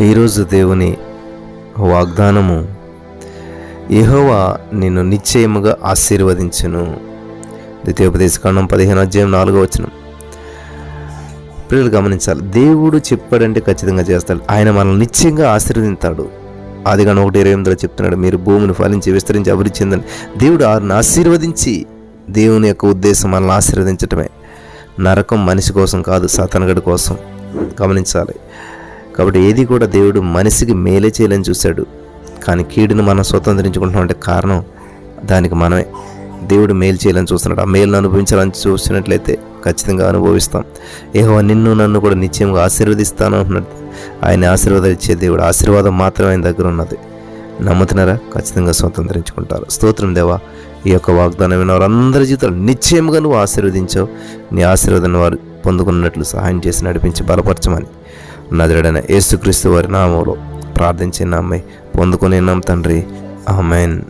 ఈరోజు దేవుని వాగ్దానము ఎహోవా నిన్ను నిశ్చయముగా ఆశీర్వదించును. ద్వితీయోపదేశకాండం పదిహేను అధ్యాయం నాలుగో వచ్చిన పిల్లలు గమనించాలి దేవుడు చెప్పాడంటే ఖచ్చితంగా చేస్తాడు. ఆయన మనల్ని నిశ్చయంగా ఆశీర్వదింతాడు. ఆదిగా ఒకటి ఇరవై ఎనిమిదిలో చెప్తున్నాడు మీరు భూమిని ఫలించి విస్తరించి అభివృద్ధి చెందని దేవుడు వారిని ఆశీర్వదించి దేవుని యొక్క ఉద్దేశం మనల్ని ఆశీర్వదించటమే. నరకం మనిషి కోసం కాదు సాతనగడి కోసం. గమనించాలి కాబట్టి ఏది కూడా దేవుడు మనిషికి మేలే చేయాలని చూశాడు. కానీ కీడును మనం స్వతంత్రించుకుంటున్నామంటే కారణం దానికి మనమే. దేవుడు మేలు చేయాలని చూస్తున్నాడు. ఆ మేలును అనుభవించాలని చూసినట్లయితే ఖచ్చితంగా అనుభవిస్తాం. ఏహో నిన్ను నన్ను కూడా నిశ్చయంగా ఆశీర్వదిస్తాను అంటున్నాడు. ఆయన ఆశీర్వాదాలు ఇచ్చే దేవుడు ఆశీర్వాదం మాత్రమే ఆయన దగ్గర ఉన్నది. నమ్ముతున్నారా? ఖచ్చితంగా స్వతంత్రించుకుంటారు. స్తోత్రం దేవా ఈ యొక్క వాగ్దానం విన్న వారందరి జీవితాలు నిశ్చయముగా నువ్వు ఆశీర్వదించావు. నీ ఆశీర్వాదాన్ని వారు పొందుకున్నట్లు సహాయం చేసి నడిపించి బలపరచమని నదుడైన యేసుక్రీస్తు వారి నామంలో ప్రార్థించిన అమ్మాయి పొందుకునే తండ్రి. ఆమెన్.